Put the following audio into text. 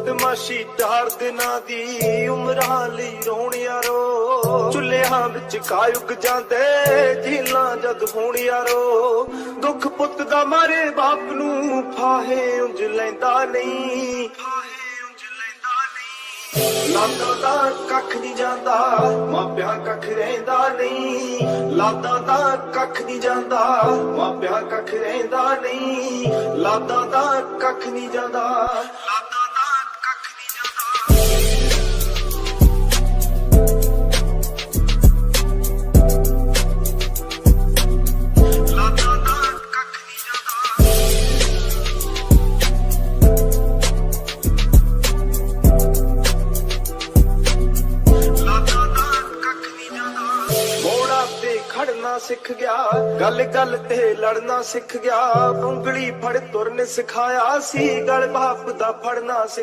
ਬਦਮਾਸ਼ੀ ਚਾਰ ਦਿਨਾਂ ਦੀ ਉਮਰਾਂ ਲਈ ਰੋਣ ਯਾਰੋ ਚੁੱਲ੍ਹਿਆਂ ਵਿੱਚ ਕਾਯੁਗ ਜਾਂਦੇ ਜੀਲਾਂ ਜਦ ਹੋਣ ਯਾਰੋ ਦੁੱਖ ਪੁੱਤ ਦਾ ਮਾਰੇ ਬਾਪ ਨੂੰ ਲੈਂਦਾ ਨਹੀਂ ਫਾਹੇ ਉਂਝ ਲੈਂਦਾ ਨਹੀਂ। ਲਾਦਾ ਦਾ ਕੱਖ ਨਹੀਂ ਜਾਂਦਾ, ਮਾਪਿਆਂ ਕੱਖ ਰਹਿੰਦਾ ਨਹੀਂ। ਲਾਦਾ ਦਾ ਕੱਖ ਨਹੀਂ ਜਾਂਦਾ, ਮਾਪਿਆਂ ਕੱਖ ਰਹਿੰਦਾ ਨਹੀਂ। ਲਾਦਾ ਦਾ ਕੱਖ ਨਹੀਂ ਜਾਂਦਾ। ਲਾਦਾ ਤੇ ਖੜਨਾ ਸਿੱਖ ਗਿਆ। ਗੱਲ ਗੱਲ ਤੇ ਲੜਨਾ ਸਿੱਖ ਗਿਆ। ਉਂਗਲੀ ਫੜ ਤੁਰਨ ਸਿਖਾਇਆ ਸੀ। ਗਲ ਬਾਪ ਦਾ ਫੜਨਾ ਸਿੱਖ